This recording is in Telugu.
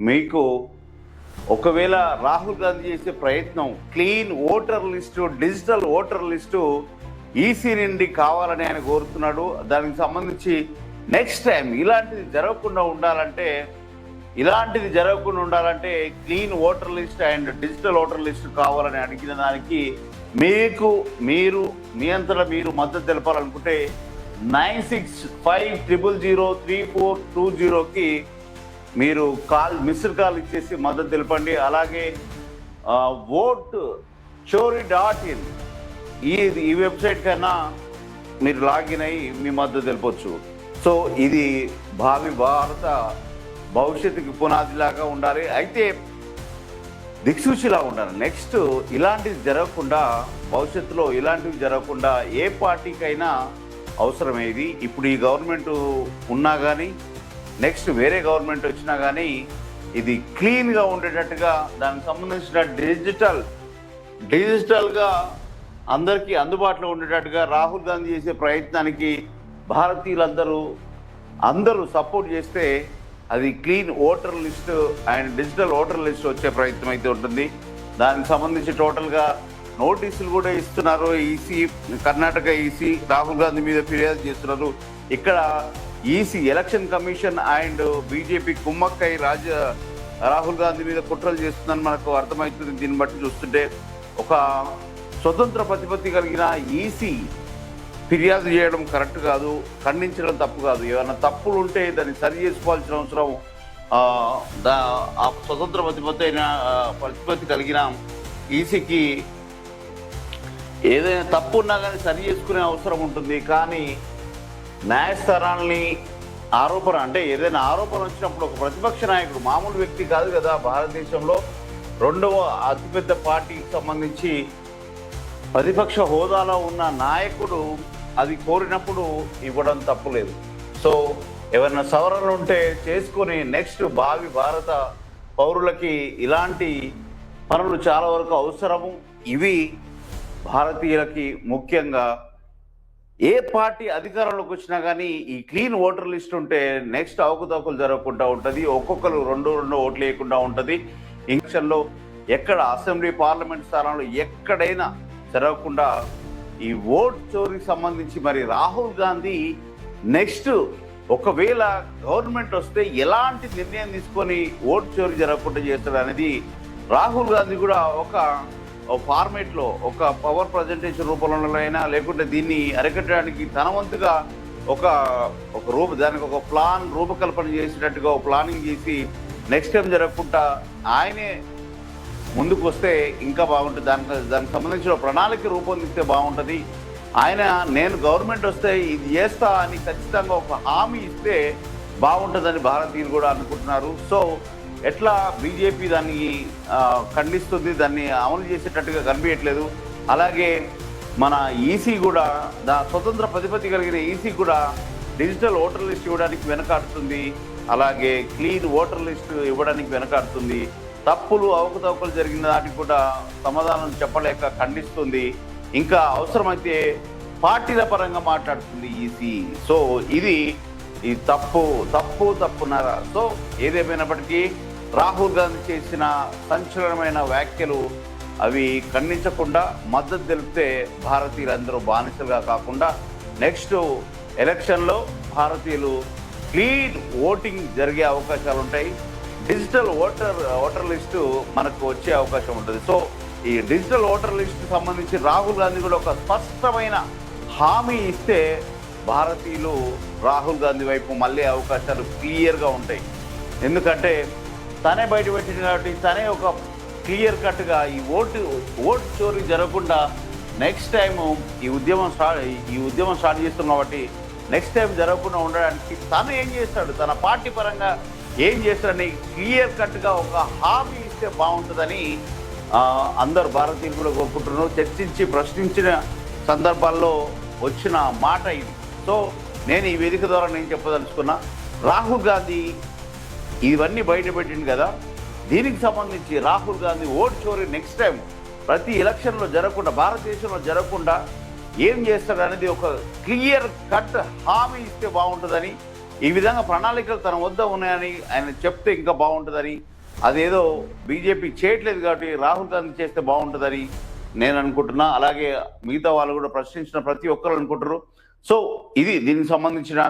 మీకు ఒకవేళ రాహుల్ గాంధీ చేసే ప్రయత్నం clean voter list digital voter list EC నుండి కావాలని ఆయన కోరుతున్నాడు. దానికి సంబంధించి నెక్స్ట్ టైం ఇలాంటిది జరగకుండా ఉండాలంటే ఇలాంటిది జరగకుండా ఉండాలంటే clean voter list and digital voter list కావాలని అడిగిన దానికి మీకు మీరు మీ అంతటా మీరు మద్దతు తెలపాలనుకుంటే nine six five triple zero three four two జీరోకి మీరు కాల్ మిస్డ్ కాల్ ఇచ్చేసి మద్దతు తెలపండి. అలాగే ఓట్ చోరీ డాట్ ఇన్ ఈ ఈ వెబ్సైట్ కన్నా మీరు లాగిన్ అయ్యి మీ మద్దతు తెలపచ్చు. సో ఇది భావి భారత భవిష్యత్తుకి పునాదిలాగా ఉండాలి. అయితే దిక్సూచిలా ఉండాలి. నెక్స్ట్ ఇలాంటివి జరగకుండా భవిష్యత్తులో ఇలాంటివి జరగకుండా ఏ పార్టీకైనా అవసరమేది. ఇప్పుడు ఈ గవర్నమెంట్ ఉన్నా కానీ నెక్స్ట్ వేరే గవర్నమెంట్ వచ్చినా కానీ ఇది క్లీన్గా ఉండేటట్టుగా దానికి సంబంధించిన డిజిటల్ డిజిటల్గా అందరికీ అందుబాటులో ఉండేటట్టుగా రాహుల్ గాంధీ చేసే ప్రయత్నానికి భారతీయులందరూ అందరూ సపోర్ట్ చేస్తే అది clean voter list and digital voter list వచ్చే ప్రయత్నం అయితే ఉంటుంది. దానికి సంబంధించి టోటల్గా నోటీసులు కూడా ఇస్తున్నారు ఈసీ కర్ణాటక ఈసీ రాహుల్ గాంధీ మీద ఫిర్యాదు చేస్తున్నారు. ఇక్కడ EC election commission and BJP కుమ్మక్కై రాజ రాహుల్ గాంధీ మీద కుట్రలు చేస్తుందని మనకు అర్థమవుతుంది. దీన్ని బట్టి చూస్తుంటే ఒక స్వతంత్ర ప్రతిపత్తి కలిగిన ఈసీ ఫిర్యాదు చేయడం కరెక్ట్ కాదు ఖండించడం తప్పు కాదు. ఏమైనా తప్పులు ఉంటే దాన్ని సరి చేసుకోవాల్సిన అవసరం ఆ, స్వతంత్ర ప్రతిపత్తి అయిన ప్రతిపత్తి కలిగిన ఈసీకి ఏదైనా తప్పు ఉన్నా కానీ సరి చేసుకునే అవసరం ఉంటుంది. కానీ న్యాయస్థానాల్ని ఆరోపణ అంటే ఏదైనా ఆరోపణ వచ్చినప్పుడు ఒక ప్రతిపక్ష నాయకుడు మామూలు వ్యక్తి కాదు కదా భారతదేశంలో. రెండవ అతిపెద్ద పార్టీకి సంబంధించి ప్రతిపక్ష హోదాలో ఉన్న నాయకుడు అది కోరినప్పుడు ఇవ్వడం తప్పులేదు సో ఎవరైనా సవరణలు ఉంటే చేసుకొని నెక్స్ట్ భావి భారత పౌరులకి ఇలాంటి పనులు చాలా వరకు అవసరము. ఇవి భారతీయులకి ముఖ్యంగా ఏ పార్టీ అధికారంలోకి వచ్చినా కానీ ఈ క్లీన్ ఓటర్ లిస్ట్ ఉంటే నెక్స్ట్ అవకతవకలు జరగకుండా ఉంటుంది. ఒక్కొక్కరు రెండు రెండు ఓట్లు వేయకుండా ఉంటుంది. ఎలక్షన్లో ఎక్కడ అసెంబ్లీ పార్లమెంట్ స్థానంలో ఎక్కడైనా జరగకుండా ఈ ఓట్ చోరీకి సంబంధించి మరి రాహుల్ గాంధీ నెక్స్ట్ ఒకవేళ గవర్నమెంట్ వస్తే ఎలాంటి నిర్ణయం తీసుకొని ఓట్ చోరీ జరగకుండా చేస్తాడు అనేది రాహుల్ గాంధీ కూడా ఒక ఫార్మేట్లో ఒక పవర్ ప్రజెంటేషన్ రూపంలో అయినా లేకుంటే దీన్ని అరికట్టడానికి తన వంతుగా ఒక ఒక రూప దానికి ఒక ప్లాన్ రూపకల్పన చేసేటట్టుగా ఒక ప్లానింగ్ చేసి నెక్స్ట్ టైం జరగకుండా ఆయనే ముందుకు వస్తే ఇంకా బాగుంటుంది. దానికి దానికి సంబంధించిన ప్రణాళిక రూపొందిస్తే బాగుంటుంది. ఆయన నేను గవర్నమెంట్ వస్తే ఇది చేస్తా అని ఖచ్చితంగా ఒక హామీ ఇస్తే బాగుంటుందని భారతీయులు కూడా అనుకుంటున్నారు. సో ఎట్లా బీజేపీ దాన్ని ఖండిస్తుంది దాన్ని అమలు చేసేటట్టుగా కనిపించట్లేదు. అలాగే మన ఈసీ కూడా దా స్వతంత్ర ప్రతిపత్తి కలిగిన ఈసీ కూడా డిజిటల్ ఓటర్ లిస్ట్ ఇవ్వడానికి వెనకాడుతుంది. అలాగే క్లీన్ ఓటర్ లిస్ట్ ఇవ్వడానికి వెనకాడుతుంది. తప్పులు అవకతవకలు జరిగిన దానికి కూడా సమాధానం చెప్పలేక ఖండిస్తుంది. ఇంకా అవసరమైతే పార్టీల పరంగా మాట్లాడుతుంది ఈసీ. సో ఇది ఈ తప్పు తప్పు తప్పున్నారా సో ఏదేమైనప్పటికీ రాహుల్ గాంధీ చేసిన సంచలనమైన వ్యాఖ్యలు అవి ఖండించకుండా మద్దతు తెలిపితే భారతీయులందరూ బానిసలుగా కాకుండా నెక్స్ట్ ఎలక్షన్లో భారతీయులు క్లీన్ ఓటింగ్ జరిగే అవకాశాలు ఉంటాయి. డిజిటల్ ఓటర్ ఓటర్ లిస్టు మనకు వచ్చే అవకాశం ఉంటుంది. సో ఈ డిజిటల్ ఓటర్ లిస్ట్ సంబంధించి రాహుల్ గాంధీ కూడా ఒక స్పష్టమైన హామీ ఇస్తే భారతీయులు రాహుల్ గాంధీ వైపు మళ్ళీ అవకాశాలు క్లియర్గా ఉంటాయి. ఎందుకంటే తనే బయట పెట్టింది కాబట్టి తనే ఒక క్లియర్ కట్గా ఈ ఓటు ఓటు చోరీ జరగకుండా నెక్స్ట్ టైం ఈ ఉద్యమం స్టార్ట్ ఈ ఉద్యమం స్టార్ట్ చేస్తున్నాం కాబట్టి నెక్స్ట్ టైం జరగకుండా ఉండడానికి తను ఏం చేస్తాడు? తన పార్టీ పరంగా ఏం చేస్తాడని క్లియర్ కట్గా ఒక హామీ ఇస్తే బాగుంటుందని అందరు భారతీయులు కూడా కోరుకుంటున్నారు. చర్చించి ప్రశ్నించిన సందర్భాల్లో వచ్చిన మాట ఇది. సో నేను ఈ వేదిక ద్వారా నేను చెప్పదలుచుకున్నా రాహుల్ గాంధీ ఇవన్నీ బయటపెట్టింది కదా. దీనికి సంబంధించి రాహుల్ గాంధీ ఓట్ చోరీ నెక్స్ట్ టైం ప్రతి ఎలక్షన్లో జరగకుండా భారతదేశంలో జరగకుండా ఏం చేస్తాడు అనేది ఒక క్లియర్ కట్ హామీ ఇస్తే బాగుంటుందని ఈ విధంగా ప్రణాళికలు తన వద్ద ఉన్నాయని ఆయన చెప్తే ఇంకా బాగుంటుందని అదేదో బీజేపీ చేయట్లేదు కాబట్టి రాహుల్ గాంధీ చేస్తే బాగుంటుందని నేను అనుకుంటున్నా. అలాగే మిగతా వాళ్ళు కూడా ప్రశ్నించిన ప్రతి ఒక్కరు అనుకుంటారు. సో ఇది దీనికి సంబంధించిన